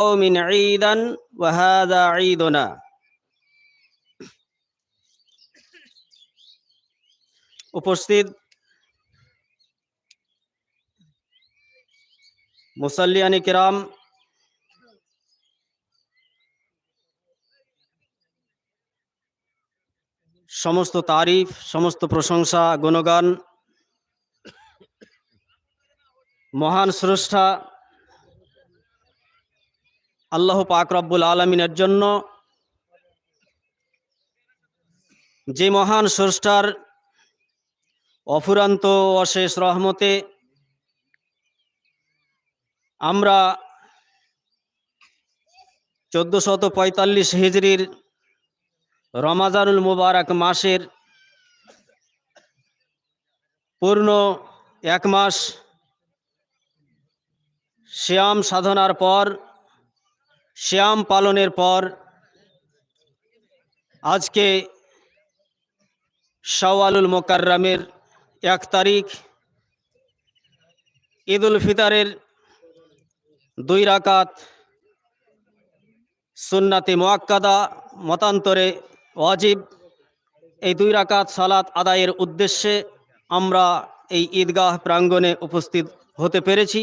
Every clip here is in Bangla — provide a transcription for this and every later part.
قوم عيدا وهذا عيدنا উপস্থিত মুসল্লিয়ানি কিরাম সমস্ত তারিফ সমস্ত প্রশংসা গুণগান মহান স্রষ্টা আল্লাহ পাক রব্বুল আলমিনের জন্য যে মহান স্রষ্টার অফুরান্ত অশেষ রহমতে আমরা চোদ্দশত পঁয়তাল্লিশ হিজড়ির রমাজানুল মুবারক মাসের পূর্ণ এক মাস শ্যাম সাধনার পর শ্যাম পালনের পর আজকে শাওয়ালুল মোকাররামের এক তারিখ ঈদ উল ফিতরের দুই রাকাত সুন্নাতে মোয়াক্কাদা মতান্তরে ওয়াজিব। এই দুই রাকাত সালাত আদায়ের উদ্দেশ্যে আমরা এই ঈদগাহ প্রাঙ্গণে উপস্থিত হতে পেরেছি।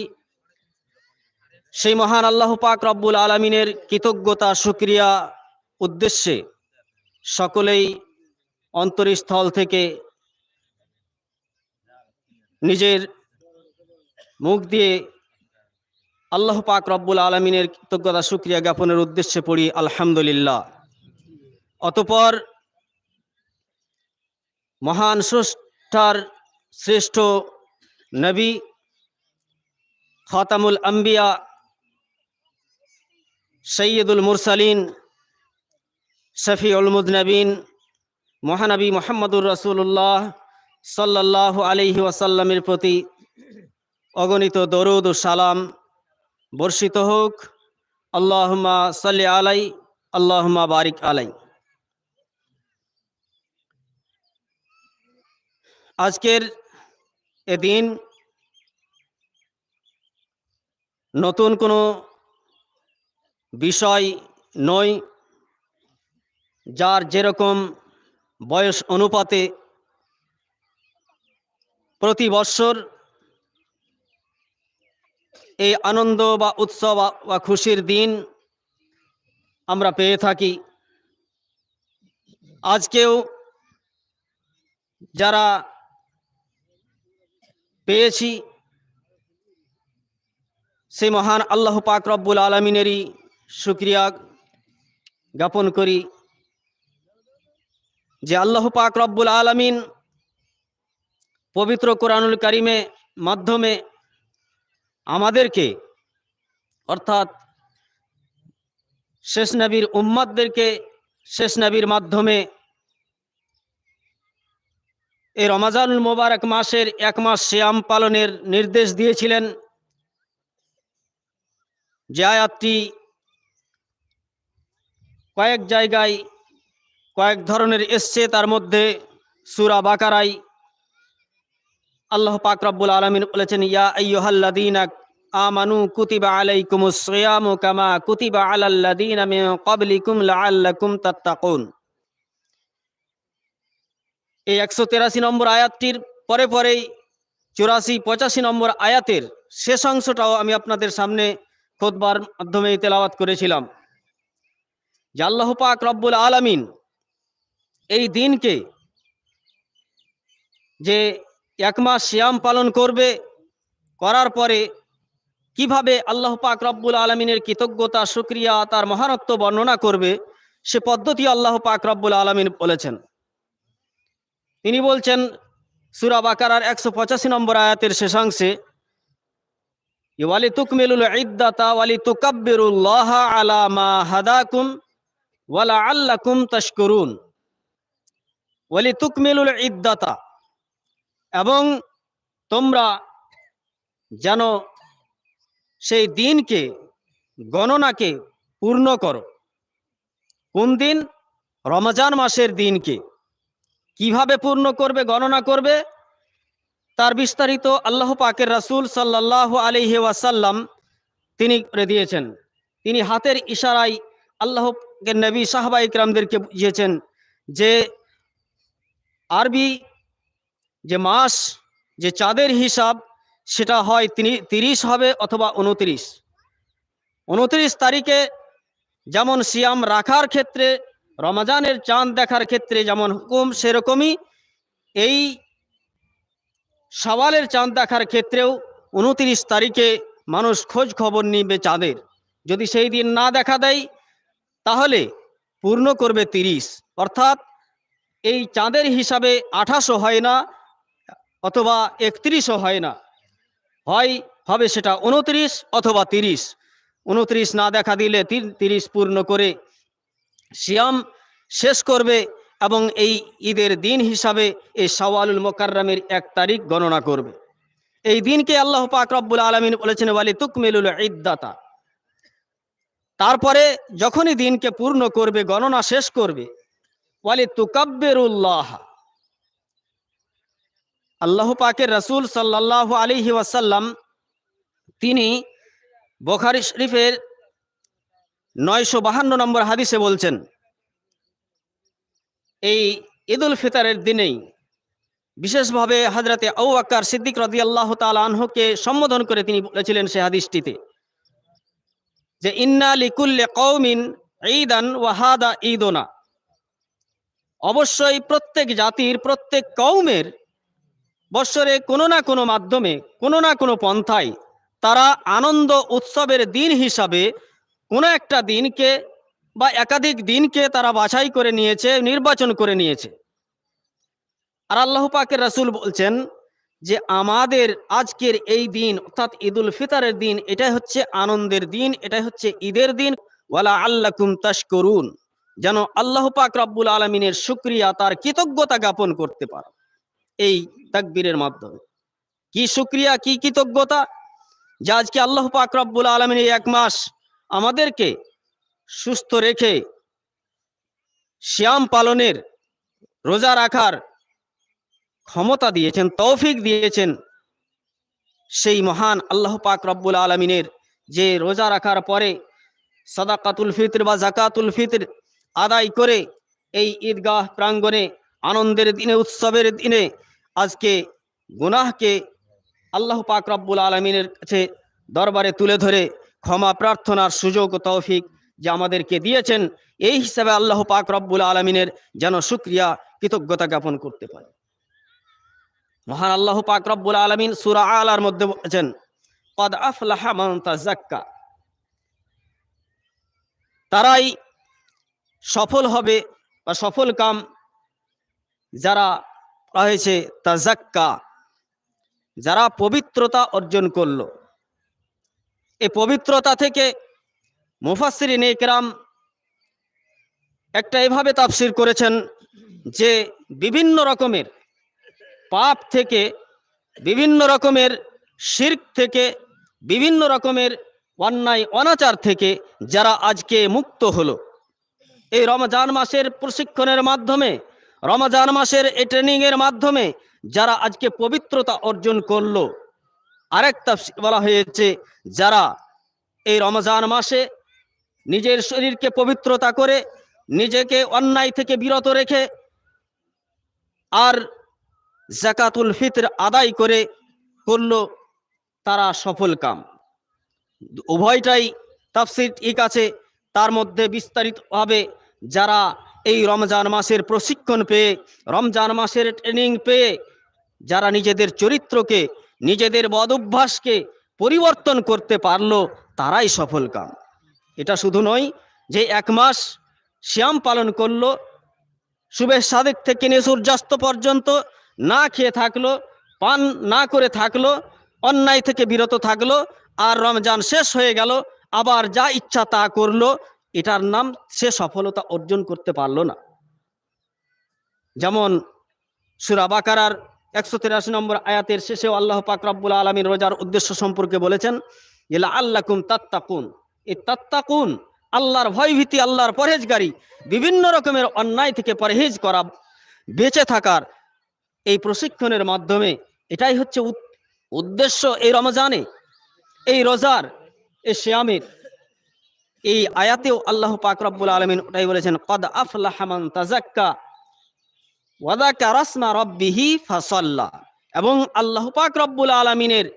সেই মহান আল্লাহ পাক রব্বুল আলমিনের কৃতজ্ঞতা সুক্রিয়া উদ্দেশ্যে সকলেই অন্তরস্থল থেকে নিজের মুখ দিয়ে আল্লাহ পাক রব্বুল আলমিনের কৃতজ্ঞতা সুক্রিয়া জ্ঞাপনের উদ্দেশ্যে পড়ি, আলহামদুলিল্লাহ। অতপর মহান স্রষ্টার শ্রেষ্ঠ নবী, খাতামুল আম্বিয়া সৈয়দুল মুরসালিন, শফিউল মুজনবিন, মহানবী মোহাম্মদুর রসুল্লাহ সাল্লাহ আলহি ওয়াসাল্লামের প্রতি অগণিত দরুদ ও সালাম বর্ষিত হোক। আল্লাহমা সাল্লি আলাই আল্লাহমা বারিক আলাই। আজকের এদিন নতুন কোনো বিষয় নয়, যার যেরকম বয়স অনুপাতে প্রতি বৎসর এই আনন্দ বা উৎসব বা খুশির দিন আমরা পেয়ে থাকি। আজকেও যারা পেয়েছি, সেই মহান আল্লাহ পাক রব্বুল আলমিনেরই সুক্রিয়া জ্ঞাপন করি যে আল্লাহ পাক রব্বুল আলমিন পবিত্র কোরআনুল কারিমে মাধ্যমে আমাদেরকে, অর্থাৎ শেষ নবীর উম্মাদদেরকে শেষ নবীর মাধ্যমে এই রমাজানুল মোবারক মাসের এক মাস শ্যাম পালনের নির্দেশ দিয়েছিলেন যে আয়াতটি কয়েক জায়গায় কয়েক ধরনের এসছে, তার মধ্যে সুরা বাকারাই আল্লাহ পাক রব্বুল আলমিন বলেছেন, ইয়া আইয়ুহাল্লাযীনা আমানু কুতিবা আলাইকুমুস সিয়ামু কামা কুতিবা আলাল্লাযীনা মিন ক্বাবলিকুম লাআল্লাকুম তাত্তাকুন। এই একশো তেরাশি নম্বর আয়াতটির পরে পরেই চুরাশি পঁচাশি নম্বর আয়াতের শেষ অংশটাও আমি আপনাদের সামনে খোদবার মাধ্যমে তেলাওয়াত করেছিলাম। আল্লাহ পাক রব্বুল আলামিন এই দিনকে যে এক মাস শ্যাম পালন করবে, করার পরে কীভাবে আল্লাহ পাক রব্বুল আলমিনের কৃতজ্ঞতা সুক্রিয়া তার মহানত্ব বর্ণনা করবে, সে পদ্ধতি আল্লাহ পাক রব্বুল আলমিন বলেছেন। তিনি বলছেন, সুরা বাকারার একশো পঁচাশি নম্বর আয়াতের শেষাংশে ওয়ালি তুকমিলুল ইদ্দাতা ওয়ালি তুকাব্বিরুল্লাহ আলা মা হাদাকুম ওয়ালা তাশকুরুন। ওয়ালি তুকমিলুল ইদ্দাতা। এবং তোমরা যেন সেই দিনকে, গণনাকে পূর্ণ করো। কোন দিন? রমজান মাসের দিনকে। কীভাবে পূর্ণ করবে, গণনা করবে? তার বিস্তারিত আল্লাহ পাকের রাসূল সাল্লাল্লাহু আলাইহি ওয়াসাল্লাম তিনি করে দিয়েছেন। তিনি হাতের ইশারায় আল্লাহকে নবী সাহাবা ইকরামদেরকে বুঝিয়েছেন যে আরবি যে মাস, যে চাঁদের হিসাব, সেটা হয় তিরিশ হবে অথবা উনত্রিশ। উনত্রিশ তারিখে যেমন সিয়াম রাখার ক্ষেত্রে, রমাজানের চাঁদ দেখার ক্ষেত্রে যেমন হুকুম, সেরকমই এই সওয়ালের চাঁদ দেখার ক্ষেত্রেও উনত্রিশ তারিখে মানুষ খোঁজ খবর নিবে চাঁদের। যদি সেই দিন না দেখা দেয় তাহলে পূর্ণ করবে তিরিশ। অর্থাৎ এই চাঁদের হিসাবে আঠাশও হয় না, অথবা একত্রিশও হয় না। হয়, হবে সেটা উনত্রিশ অথবা তিরিশ। উনত্রিশ না দেখা দিলে তিরিশ পূর্ণ করে সিয়াম শেষ করবে এবং এই ঈদের দিন হিসাবে এই সওয়ালুল মোকাররমের এক তারিখ গণনা করবে। এই দিনকে আল্লাহ পাক রব্বুল আলমিন বলেছেন ওয়ালি তুকমিলুল ইদ্দাতা। তারপরে যখনই দিনকে পূর্ণ করবে, গণনা শেষ করবে ওয়ালি তুকাব্বেরুল্লাহ আল্লাহ পাকের রসুল সাল্লাহ আলিহি ওয়াসাল্লাম, তিনি বোখারি শরীফের নয়শো বাহান্ন নম্বর হাদিসে বলছেন, এই ঈদুল ফিতরের দিনেই বিশেষভাবে হজরতে আউ আক্কার সিদ্দিক রদি আল্লাহ আনহকে সম্বোধন করে তিনি বলেছিলেন সে হাদিসটিতে। যে ইন্না লিকুল্লে কৌমিন ঈদান ওয়াহাদা ঈদোনা। অবশ্যই প্রত্যেক জাতির, প্রত্যেক কৌমের বৎসরে কোনো না কোনো মাধ্যমে, কোনো না কোনো পন্থায় তারা আনন্দ উৎসবের দিন হিসাবে কোনো একটা দিনকে বা একাধিক দিনকে তারা বাছাই করে নিয়েছে, নির্বাচন করে নিয়েছে। আর আল্লাহ পাকের রাসূল বলছেন যে আমাদের আজকের এই দিন, অর্থাৎ ঈদুল ফিতরের দিন, এটাই হচ্ছে আনন্দের দিন, এটাই হচ্ছে ঈদের দিন। ওয়ালা আল্লাকুম করুন যেন আল্লাহ পাক রব্বুল আলমিনের শুক্রিয়া, তার কৃতজ্ঞতা জ্ঞাপন করতে পারো। এই তাকবীরের মাধ্যমে। কি শুক্রিয়া, কি কৃতজ্ঞতা? যে আজকে আল্লাহ পাক রব্বুল আলমিন এক মাস আমাদেরকে সুস্থ রেখে শ্যাম পালনের, রোজা রাখার ক্ষমতা দিয়েছেন, তৌফিক দিয়েছেন সেই মহান আল্লাহ পাক রব্বুল আলমিনের। যে রোজা রাখার পরে সদাকাতুল ফিতর বা জাকাতুল ফিতর আদায় করে এই ঈদগাহ প্রাঙ্গণে, আনন্দের দিনে, উৎসবের দিনে আজকে গুনাহকে আল্লাহ পাক রব্বুল আলমিনের কাছে দরবারে তুলে ধরে ক্ষমা প্রার্থনার সুযোগ তৌফিক যে আমাদেরকে দিয়েছেন, এই হিসাবে আল্লাহ পাক রব্বুল আলমিনের যেন সুক্রিয়া কৃতজ্ঞতা জ্ঞাপন করতে পারে। মহান আল্লাহ পাক রব্বুল আলমিন সুরা আলার মধ্যে বলেছেন, কদ আফলাহা মান তাজাক্কা তারাই সফল হবে বা সফল কাম যারা হয়েছে তাজাক্কা যারা পবিত্রতা অর্জন করল। এই পবিত্রতা থেকে মুফাসসিরিন একরাম একটা এভাবে তাফসির করেছেন যে বিভিন্ন রকমের পাপ থেকে বিভিন্ন রকমের শির্ক থেকে বিভিন্ন রকমের অন্যায়, অনাচার থেকে যারা আজকে মুক্ত হলো। এই রমজান মাসের প্রশিক্ষণের মাধ্যমে, রমজান মাসের এই ট্রেনিংয়ের মাধ্যমে যারা আজকে পবিত্রতা অর্জন করল আরেকটা বলা হয়েছে, যারা এই রমজান মাসে নিজের শরীরকে পবিত্রতা করে, নিজেকে অন্যায় থেকে বিরত রেখে, আর জাকাতুল ফিতর আদায় করে করল তারা সফল কাম। উভয়টাই তাফসির ঠিক আছে, তার মধ্যে বিস্তারিতভাবে যারা এই রমজান মাসের প্রশিক্ষণ পেয়ে, রমজান মাসের ট্রেনিং পেয়ে, যারা নিজেদের চরিত্রকে, নিজেদের বদ অভ্যাসকে পরিবর্তন করতে পারল, তারাই সফল কাম। এটা শুধু নয় যে এক মাস শ্যাম পালন করল শুভের সাদেক থেকে নিয়ে সূর্যাস্ত পর্যন্ত না খেয়ে থাকল, পান না করে থাকল, অন্যায় থেকে বিরত থাকল, আর রমজান শেষ হয়ে গেল, আবার যা ইচ্ছা তা করল, এটার নাম সে সফলতা অর্জন করতে পারল না। যেমন সুরা বাকারার একশো তিরাশি নম্বর আয়াতের শেষেও আল্লাহ পাক রব্বুল আলমীর রোজার উদ্দেশ্য সম্পর্কে বলেছেন যে আল্লাকুম তাত্তাকুন। এই তাত্তাকুন, আল্লাহর ভয়ভীতি, আল্লাহর পরহেজগারি, বিভিন্ন রকমের অন্যায় থেকে পরহেজ করা, বেঁচে থাকার এই প্রশিক্ষণের মাধ্যমে এটাই হচ্ছে উদ- উদ্দেশ্য এই রমজানে, এই রোজার, এই শ্যামের এই আয়াতেও আল্লাহ পাক রব্বুল আলমিন ওটাই বলেছেন, কদ আফলাহা মান তাজাক্কা ওয়াদাকা রব্বিহি ফাসাল্লা। এবং আল্লাহ পাক রব্বুল আলমিনের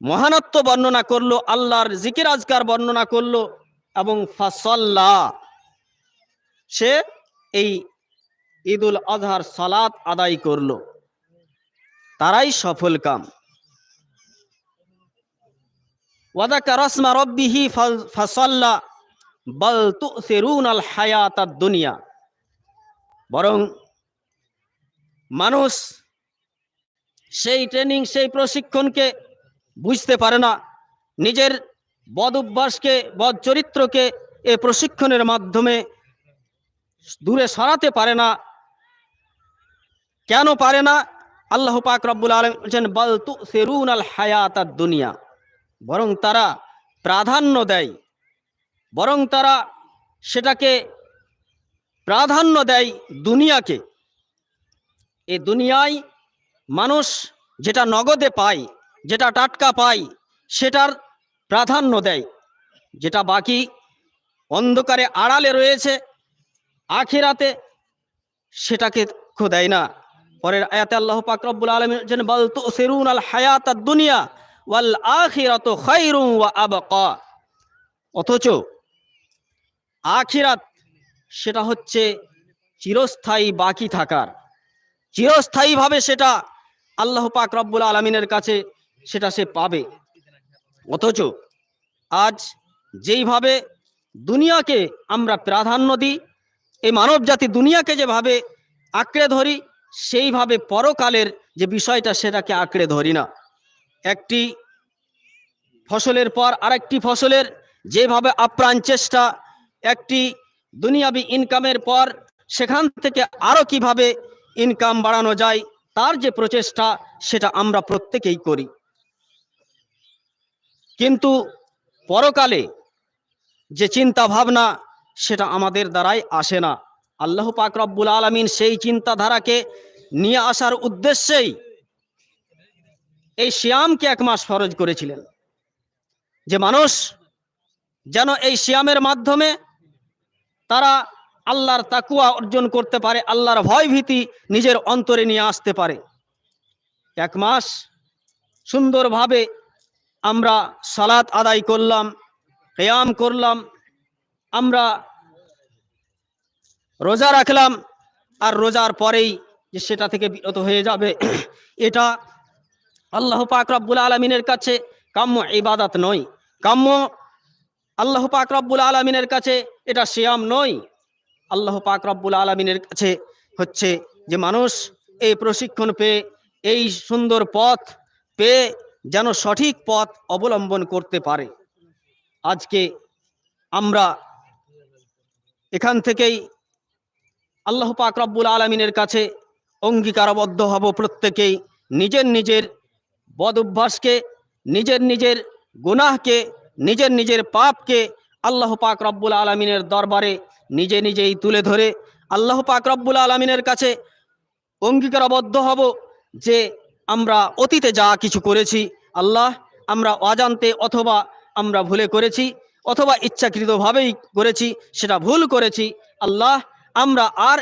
মহানত্ব বর্ণনা করল, আল্লাহর জিকির আজকার বর্ণনা করল এবং ফাসল্লা, সে এই ঈদুল আজহার সালাত আদায় করল। তারাই সফল কাম। ওয়াদাকা রাসমা রব্বিহি ফাসাল্লা, বাল তুসিরুন আল হায়াত দুনিয়া বরং মানুষ সেই ট্রেনিং, সেই প্রশিক্ষণকে বুঝতে পারে না। নিজের বদ অভ্যাসকে বদ চরিত্রকে এ প্রশিক্ষণের মাধ্যমে দূরে সরাতে পারে না। কেন পারে না? আল্লাহ পাক রব্বুল আলম বলছেন, বল তু সেরুন আল হায়াত দুনিয়া বরং তারা প্রাধান্য দেয়। বরং তারা সেটাকে প্রাধান্য দেয় দুনিয়াকে। এ দুনিয়ায় মানুষ যেটা নগদে পায়, যেটা টাটকা পায়, সেটার প্রাধান্য দেয়। যেটা বাকি অন্ধকারে আড়ালে রয়েছে, আখেরাতে সেটাকে দেয় না। পরের আয়াতে আল্লাহ পাক রব্বুল আলামিন বল তুসিরুন আল হায়াত দুনিয়া ওয়াল আখিরাতু খায়রুম ওয়া আবকা। অথচ আখিরাত সেটা হচ্ছে চিরস্থায়ী বাকি থাকার। চিরস্থায়ীভাবে সেটা আল্লাহ পাক রব্বুল আলমিনের কাছে সেটা সে পাবে। অথচ আজ যেইভাবে দুনিয়াকে আমরা প্রাধান্য দিই, এই মানব জাতি দুনিয়াকে যেভাবে আঁকড়ে ধরি সেইভাবে পরকালের যে বিষয়টা সেটাকে আঁকড়ে ধরি না। একটি ফসলের পর আরেকটি ফসলের যেভাবে আপ্রাণ চেষ্টা, একটি দুনিয়াবি ইনকামের পর সেখান থেকে আরও কীভাবে ইনকাম বাড়ানো যায়, তার যে প্রচেষ্টা, সেটা আমরা প্রত্যেকেই করি। কিন্তু পরকালে যে চিন্তা ভাবনা সেটা আমাদের দ্বারাই আসে না। আল্লাহ পাক রব্বুল আলমিন সেই চিন্তাধারাকে নিয়ে আসার উদ্দেশ্যেই এই শিয়ামকে এক মাস ফরজ করেছিলেন। যে মানুষ যেন এই শিয়ামের মাধ্যমে তারা আল্লাহর তাকুয়া অর্জন করতে পারে, আল্লাহর ভয় ভীতি নিজের অন্তরে নিয়ে আসতে পারে। এক মাস সুন্দরভাবে আমরা সালাত আদায় করলাম কেয়াম করলাম, আমরা রোজা রাখলাম আর রোজার পরেই যে সেটা থেকে বিরত হয়ে যাবে, এটা আল্লাহ পাক রব্বুল আলমিনের কাছে কাম্য ইবাদাত নয়। কাম্য আল্লাহ পাক রব্বুল আলমিনের কাছে এটা শিয়াম নয়। আল্লাহ পাক রব্বুল আলমিনের কাছে হচ্ছে যে মানুষ এই প্রশিক্ষণ পেয়ে, এই সুন্দর পথ পেয়ে যেন সঠিক পথ অবলম্বন করতে পারে। আজকে আমরা এখান থেকেই আল্লাহ পাক রব্বুল আলমিনের কাছে অঙ্গীকারবদ্ধ হব প্রত্যেকেই নিজের নিজের বদ অভ্যাসকে নিজের নিজের গুনাহকে, নিজের নিজের পাপকে আল্লাহ পাক রব্বুল আলমিনের দরবারে নিজে নিজেই তুলে ধরে আল্লাহ পাক রব্বুল আলমিনের কাছে অঙ্গীকারবদ্ধ হব যে আমরা অতীতে যা কিছু করেছি, আল্লাহ আমরা অজান্তে অথবা আমরা ভুলে করেছি, অথবা ইচ্ছাকৃতভাবেই করেছি, সেটা ভুল করেছি, আল্লাহ আমরা আর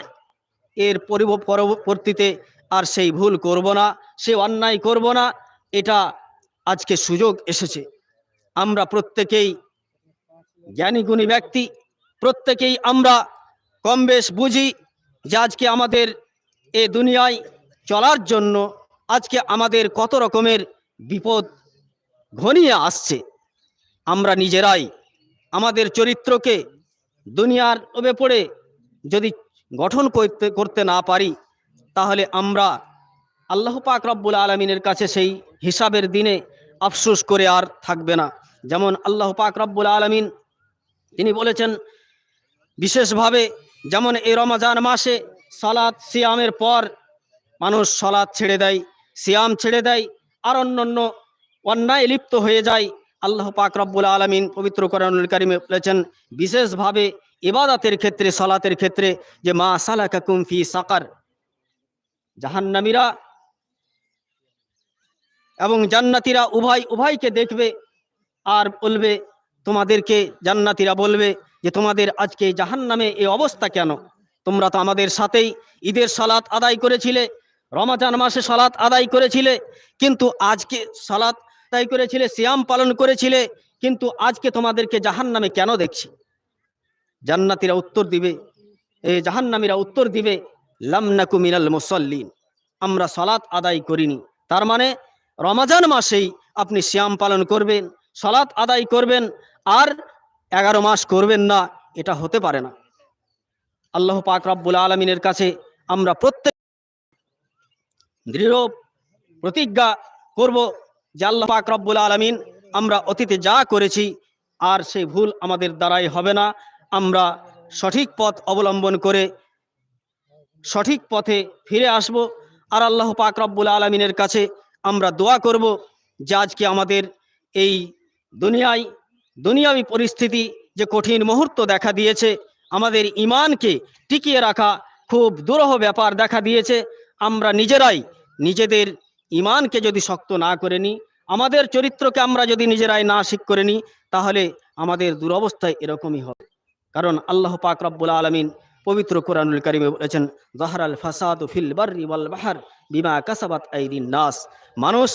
এর পরিব পরবর্তীতে আর সেই ভুল করব না, সে অন্যায় করব না, এটা আজকে সুযোগ এসেছে। আমরা প্রত্যেকেই জ্ঞানী গুণী ব্যক্তি, প্রত্যেকেই আমরা কম বেশ বুঝি যে আজকে আমাদের এ দুনিয়ায় চলার জন্য আজকে আমাদের কত রকমের বিপদ ঘনিয়ে আসছে। আমরা নিজেরাই আমাদের চরিত্রকে দুনিয়ার লোভে পড়ে যদি গঠন করতে করতে না পারি, তাহলে আমরা আল্লাহ পাক রব্বুল আলমিনের কাছে সেই হিসাবের দিনে আফসোস করে আর থাকবে না। যেমন আল্লাহ পাক রব্বুল আলমিন, তিনি বলেছেন, বিশেষভাবে যেমন এই রমাজান মাসে সালাদ সিয়ামের পর মানুষ সলাদ ছেড়ে দেয়, সিয়াম ছেড়ে দেয়, আর অন্যান্য অন্যায় লিপ্ত হয়ে যায়। আল্লাহ পাক রব্বুল আলমিন পবিত্র কোরআনুল কারিমে বলেছেন, বিশেষভাবে ইবাদতের ক্ষেত্রে, সলাতের ক্ষেত্রে যে মা সালাকা কুমফি সাকার, জাহান্নামীরা এবং জান্নাতীরা উভয়, উভয়কে দেখবে আর বলবে, তোমাদেরকে জান্নাতিরা বলবে যে তোমাদের আজকে জাহান নামে এই অবস্থা কেন? তোমরা তো আমাদের সাথেই ঈদের সালাত আদায় করেছিলে, রমাজান মাসে সালাত আদায় করেছিলে, কিন্তু আজকে সালাত আদায় করেছিলে, সিয়াম পালন করেছিলে, কিন্তু আজকে তোমাদেরকে জাহান নামে কেন দেখছি? জান্নাতিরা উত্তর দিবে, এই জাহান্নামীরা উত্তর দিবে লামনাকু মিনাল মুসল্লিন। আমরা সালাত আদায় করিনি। তার মানে রমাজান মাসেই আপনি শ্যাম পালন করবেন, সালাত আদায় করবেন, আর এগারো মাস করবেন না, এটা হতে পারে না। আল্লাহ পাক রব্বুল আলমিনের কাছে আমরা প্রত্যেক দৃঢ় প্রতিজ্ঞা করব যে আল্লাহ পাক রব্বুল আলমিন আমরা অতীতে যা করেছি, আর সেই ভুল আমাদের দ্বারাই হবে না। আমরা সঠিক পথ অবলম্বন করে সঠিক পথে ফিরে আসব। আর আল্লাহ পাক রব্বুল আলমিনের কাছে আমরা দোয়া করব যে আজকে আমাদের এই দুনিয়ায়, দুনিয়াবী পরিস্থিতি যে কঠিন মুহূর্ত দেখা দিয়েছে, আমাদের ইমানকে টিকিয়ে রাখা খুব দুরহ ব্যাপার দেখা দিয়েছে। আমরা নিজেরাই নিজেদের ইমানকে যদি শক্ত না করে নিই, আমাদের চরিত্রকে আমরা যদি নিজেরাই না শিখ করে নিই, তাহলে আমাদের দুরবস্থায় এরকমই হবে। কারণ আল্লাহ পাক রব্বুল আলমিন পবিত্র কোরআনুল কারিমে বলেছেন জাহারাল ফাসাদ ফিল বার্রি ওয়াল বাহার বিমা কাসাবাত আইদিন নাস। মানুষ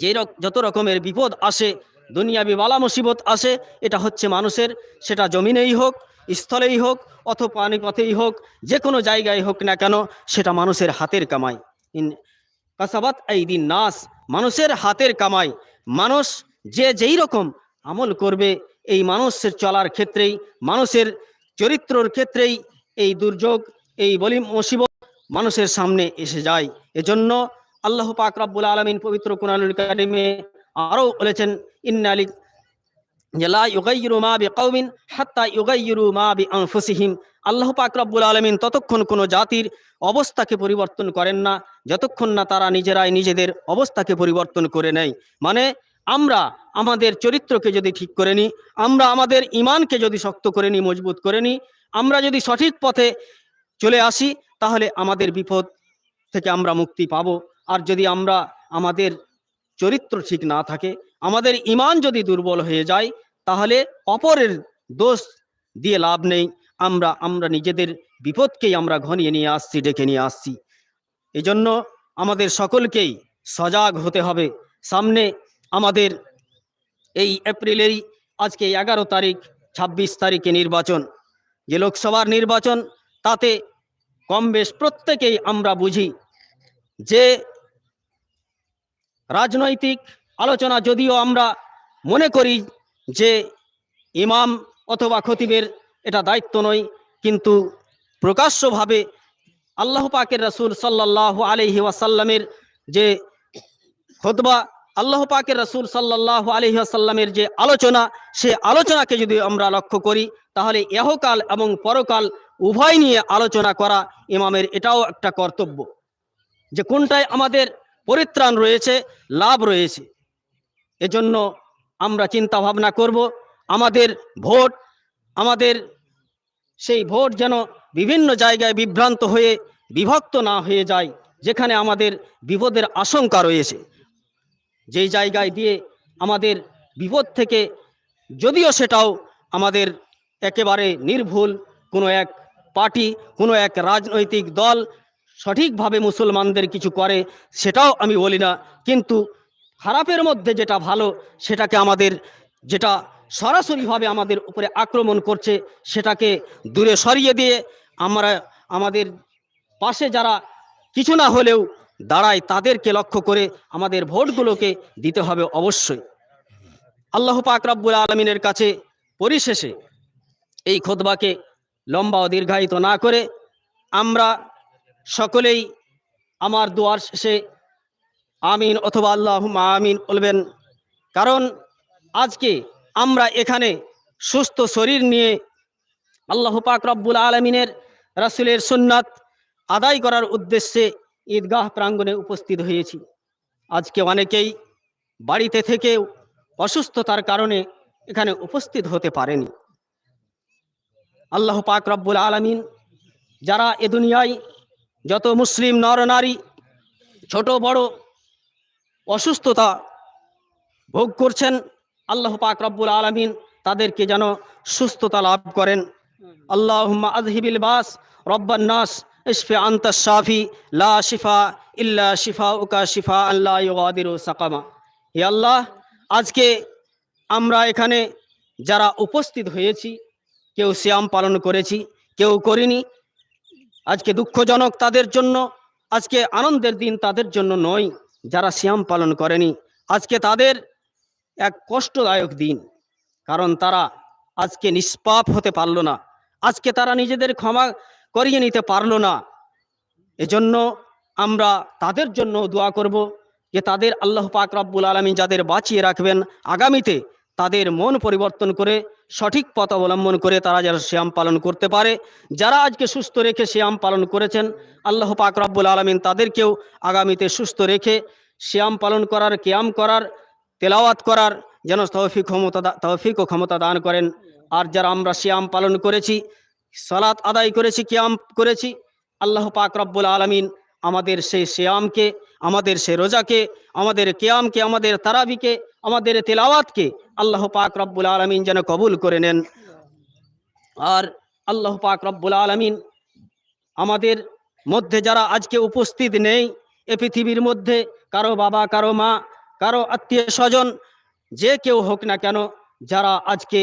যে যত রকমের বিপদ আসে, দুনিয়াবি বালা মুসিবত আসে, এটা হচ্ছে মানুষের, সেটা জমিনেই হোক, স্থলেই হোক, অথবা পানিপথেই হোক যে কোনো জায়গায় হোক না কেন, সেটা মানুষের হাতের কামাই। ইন কাসাবাত আইদিন নাস, মানুষের হাতের কামাই। মানুষ যে যেই রকম আমল করবে এই মানুষের চলার ক্ষেত্রেই, মানুষের চরিত্রর ক্ষেত্রেই এই দুর্যোগ, এই বলি মুসিবত মানুষের সামনে এসে যায়। এজন্য আল্লাহ পাক রব্বুল আলমিন পবিত্র কোরআনুল কারিমে আরও বলেছেন ইন্নালি যে, লা ইউগাইয়িরু মা বিকাউমিন হাত্তা ইউগাইয়িরু মা বিআনফুসিহিম। আল্লাহ পাক রব্বুল আলামিন ততক্ষণ কোনো জাতির অবস্থাকে পরিবর্তন করেন না, যতক্ষণ না তারা নিজেরাই নিজেদের অবস্থাকে পরিবর্তন করে নেয়। মানে আমরা আমাদের চরিত্রকে যদি ঠিক করে নিই, আমরা আমাদের ইমানকে যদি শক্ত করে নিই, মজবুত করে নিই, আমরা যদি সঠিক পথে চলে আসি, তাহলে আমাদের বিপদ থেকে আমরা মুক্তি পাব। আর যদি আমরা আমাদের চরিত্র ঠিক না থাকে, আমাদের ইমান যদি দুর্বল হয়ে যায়, তাহলে অপরের দোষ দিয়ে লাভ নেই। আমরা আমরা নিজেদের বিপদকেই আমরা ঘনিয়ে নিয়ে আসছি, ডেকে নিয়ে আসছি। এজন্য আমাদের সকলকেই সজাগ হতে হবে। সামনে আমাদের এই এপ্রিলেরই আজকে এগারো তারিখ ২৬ তারিখে নির্বাচন। যে লোকসভার নির্বাচন, তাতে কম বেশ প্রত্যেকেই আমরা বুঝি। যে রাজনৈতিক আলোচনা যদিও আমরা মনে করি যে ইমাম অথবা খতিবের এটা দায়িত্ব নয়, কিন্তু প্রকাশ্যভাবে আল্লাহ পাকের রাসূল সাল্লাল্লাহু আলাইহি ওয়াসাল্লামের যে খতবা আল্লাহ পাকের রসুল সাল্লাল্লাহু আলাইহি ওয়াসাল্লামের যে আলোচনা, সে আলোচনাকে যদি আমরা লক্ষ্য করি, তাহলে এহকাল এবং পরকাল উভয় নিয়ে আলোচনা করা ইমামের এটাও একটা কর্তব্য। যে কোনটায় আমাদের পরিত্রাণ রয়েছে, লাভ রয়েছে। এজন্য আমরা চিন্তা ভাবনা করব, আমাদের ভোট, আমাদের সেই ভোট যেন বিভিন্ন জায়গায় বিভ্রান্ত হয়ে, বিভক্ত না হয়ে যায়, যেখানে আমাদের বিপদের আশঙ্কা রয়েছে। যেই জায়গায় দিয়ে আমাদের বিপদ থেকে যদিও সেটাও আমাদের একেবারে নির্ভুল কোনো এক পার্টি, কোনো এক রাজনৈতিক দল সঠিকভাবে মুসলমানদের কিছু করে সেটাও আমি বলি না। কিন্তু খারাপের মধ্যে যেটা ভালো, সেটাকে আমাদের যেটা সরাসরিভাবে আমাদের উপরে আক্রমণ করছে, সেটাকে দূরে সরিয়ে দিয়ে আমরা আমাদের পাশে যারা কিছু না হলেও দাঁড়ায় তাদেরকে লক্ষ্য করে আমাদের ভোটগুলোকে দিতে হবে অবশ্যই। আল্লাহ পাক রব্বুল আলমিনের কাছে পরিশেষে এই খোদবাকে লম্বা ও দীর্ঘায়িত না করে আমরা সকলেই আমার দুয়ার শেষে আমিন অথবা আল্লাহ আমিন বলবেন, কারণ আজকে আমরা এখানে সুস্থ শরীর নিয়ে আল্লাহ পাক রব্বুল আলমিনের রাসুলের সুন্নাত আদায় করার উদ্দেশ্যে ঈদগাহ প্রাঙ্গণে উপস্থিত হয়েছি। আজকে অনেকেই বাড়িতে থেকে অসুস্থতার কারণে এখানে উপস্থিত হতে পারেনি। আল্লাহ পাক রব্বুল আলমিন যারা এ দুনিয়ায় যত মুসলিম নরনারী ছোট বড় অসুস্থতা ভোগ করছেন, আল্লাহ পাক রব্বুল আলমিন তাদেরকে যেন সুস্থতা লাভ করেন। আল্লাহ আজহিবিল বাস, রব্বান নাস ইশফি আন্ত শাফি, লা শিফা ইল্লা শিফা উকা শিফা আল্লাহ ইউগাদিরু সাকামা। হে আল্লাহ, আজকে আমরা এখানে যারা উপস্থিত হয়েছি, কেউ শ্যাম পালন করেছি, কেউ করিনি, আজকে দুঃখজনক তাদের জন্য, আজকে আনন্দের দিন তাদের জন্য নয়, যারা শ্যাম পালন করেনি। আজকে তাদের এক কষ্টদায়ক দিন, কারণ তারা আজকে নিষ্পাপ হতে পারল না। আজকে তারা নিজেদের ক্ষমা করিয়ে নিতে পারল না। এজন্য আমরা তাদের জন্য দোয়া করব যে তাদের আল্লাহ পাক রব্বুল আলমী যাদের বাঁচিয়ে রাখবেন, আগামীতে তাদের মন পরিবর্তন করে, সঠিক পথ অবলম্বন করে তারা যেন শ্যাম পালন করতে পারে। যারা আজকে সুস্থ রেখে শ্যাম পালন করেছেন, আল্লাহ পাক রব্বুল আলমিন তাদেরকেও আগামীতে সুস্থ রেখে শ্যাম পালন করার, ক্যাম করার, তেলাওয়াত করার যেন তৌফিক ক্ষমতা তৌফিক ও ক্ষমতা দান করেন। আর যারা আমরা শ্যাম পালন করেছি সালাত আদায় করেছি, ক্যাম করেছি। আল্লাহ পাক রব্বুল আলমিন আমাদের সেই শ্যামকে আমাদের সে রোজাকে, আমাদের কেয়ামকে, আমাদের তারাবিকে, আমাদের তেলাওয়াতকে আল্লাহ পাক রব্বুল আলমিন যেন কবুল করে নেন। আর আল্লাহ পাক রব্বুল আলমিন আমাদের মধ্যে যারা আজকে উপস্থিত নেই, এ পৃথিবীর মধ্যে কারও বাবা, কারও মা, কারও আত্মীয় স্বজন, যে কেউ হোক না কেন, যারা আজকে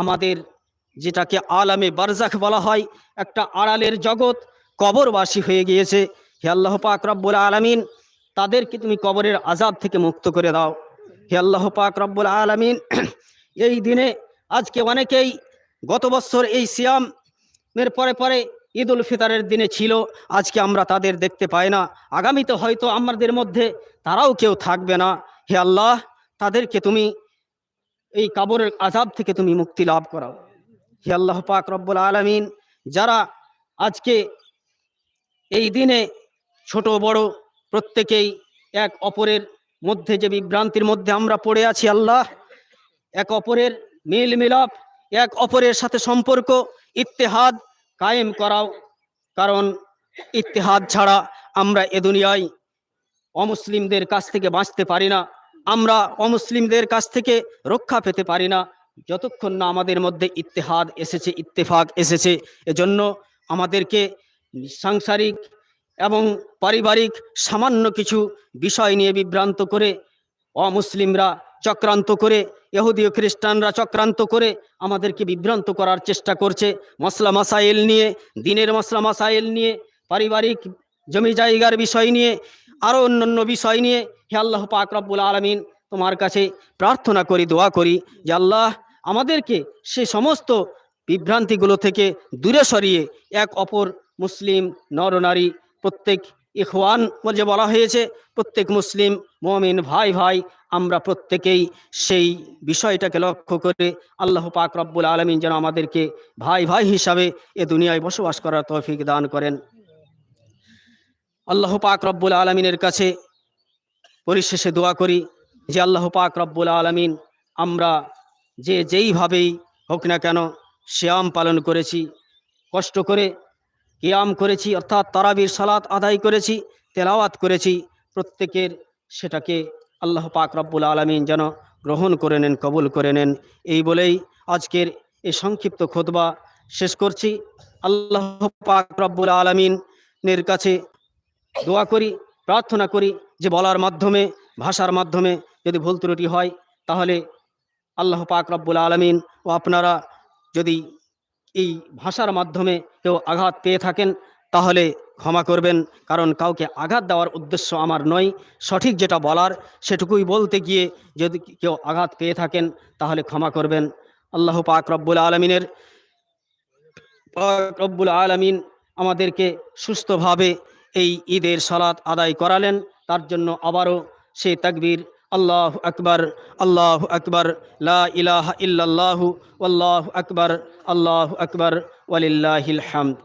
আমাদের যেটাকে আলামে বারজাখ বলা হয়, একটা আড়ালের জগৎ, কবরবাসী হয়ে গিয়েছে। হে আল্লাহ পাক রব্বুল আলমিন, তাদেরকে তুমি কবরের আজাব থেকে মুক্ত করে দাও। হে আল্লাহ পাক রব্বুল আলমিন, এই দিনে আজকে অনেকেই গত বছর এই সিয়ামের পরে পরে ঈদ উল ফিতরের দিনে ছিল, আজকে আমরা তাদের দেখতে পাই না। আগামীতে হয়তো আমাদের মধ্যে তারাও কেউ থাকবে না। হে আল্লাহ, তাদেরকে তুমি এই কাবরের আজাব থেকে তুমি মুক্তি লাভ করাও। হে আল্লাহ পাক রব্বুল আলমিন, যারা আজকে এই দিনে ছোট বড় প্রত্যেকেই এক অপরের মধ্যে যে বিভ্রান্তির মধ্যে আমরা পড়ে আছি আল্লাহ, এক অপরের মিল মিলাপ, এক অপরের সাথে সম্পর্ক, ইত্তেহাদ কায়েম করাও। কারণ ইত্তেহাদ ছাড়া আমরা এ দুনিয়ায় অমুসলিমদের কাছ থেকে বাঁচতে পারি না, আমরা অমুসলিমদের কাছ থেকে রক্ষা পেতে পারি না। যতক্ষণ না আমাদের মধ্যে ইত্তেহাদ এসেছে, ইত্তেফাক এসেছে, এজন্য আমাদেরকে সাংসারিক এবং পারিবারিক সামান্য কিছু বিষয় নিয়ে বিভ্রান্ত করে, অমুসলিমরা চক্রান্ত করে, ইহুদি ও খ্রিস্টানরা চক্রান্ত করে আমাদেরকে বিভ্রান্ত করার চেষ্টা করছে। মশলা মাসাইল নিয়ে, দিনের মশলা মাসাইল নিয়ে, পারিবারিক জমি জায়গার বিষয় নিয়ে আরও অন্যান্য বিষয় নিয়ে। হে আল্লাহ পাক রব্বুল আলমিন তোমার কাছে প্রার্থনা করি, দোয়া করি যে আল্লাহ আমাদেরকে সে সমস্ত বিভ্রান্তিগুলো থেকে দূরে সরিয়ে এক অপর মুসলিম নরনারী, প্রত্যেক ইখওয়ান যে বলা হয়েছে, প্রত্যেক মুসলিম মমিন ভাই ভাই, আমরা প্রত্যেকেই সেই বিষয়টাকে লক্ষ্য করে আল্লাহ পাক রব্বুল আলমিন যেন আমাদেরকে ভাই ভাই হিসাবে এ দুনিয়ায় বসবাস করার তৌফিক দান করেন। আল্লাহ পাক রব্বুল আলমিনের কাছে পরিশেষে দোয়া করি যে আল্লাহ পাক রব্বুল আলমিন আমরা যে যেইভাবেই হোক না কেন শ্যাম পালন করেছি, কষ্ট করে কিয়াম করেছি, অর্থাৎ তারাবির সালাত আদায় করেছি, তেলাওয়াত করেছি, প্রত্যেকের সেটাকে আল্লাহ পাক রব্বুল আলমিন যেন গ্রহণ করে নেন, কবুল করে নেন। এই বলেই আজকের এই সংক্ষিপ্ত খোদবা শেষ করছি। আল্লাহ পাক রব্বুল আলমিনের কাছে দোয়া করি, প্রার্থনা করি যে বলার মাধ্যমে, ভাষার মাধ্যমে যদি ভুল ত্রুটি হয়, তাহলে আল্লাহ পাক রব্বুল আলমিন ও আপনারা যদি এই ভাষার মাধ্যমে কেউ আঘাত পেয়ে থাকেন, তাহলে ক্ষমা করবেন। কারণ কাউকে আঘাত দেওয়ার উদ্দেশ্য আমার নয়। সঠিক যেটা বলার, সেটুকুই বলতে গিয়ে যদি কেউ আঘাত পেয়ে থাকেন, তাহলে ক্ষমা করবেন। আল্লাহ পাক রব্বুল আলমিনের পাক রব্বুল আলমিন আমাদেরকে সুস্থভাবে এই ঈদের সালাত আদায় করালেন। তার জন্য আবারও সে তাকবীর আল্লাহ আকবর আল্লাহ আকবর লাহ ইহ আল্লাহ আকবর আল্লাহ আকবর ওয়ালিল্লাহিল হামদ।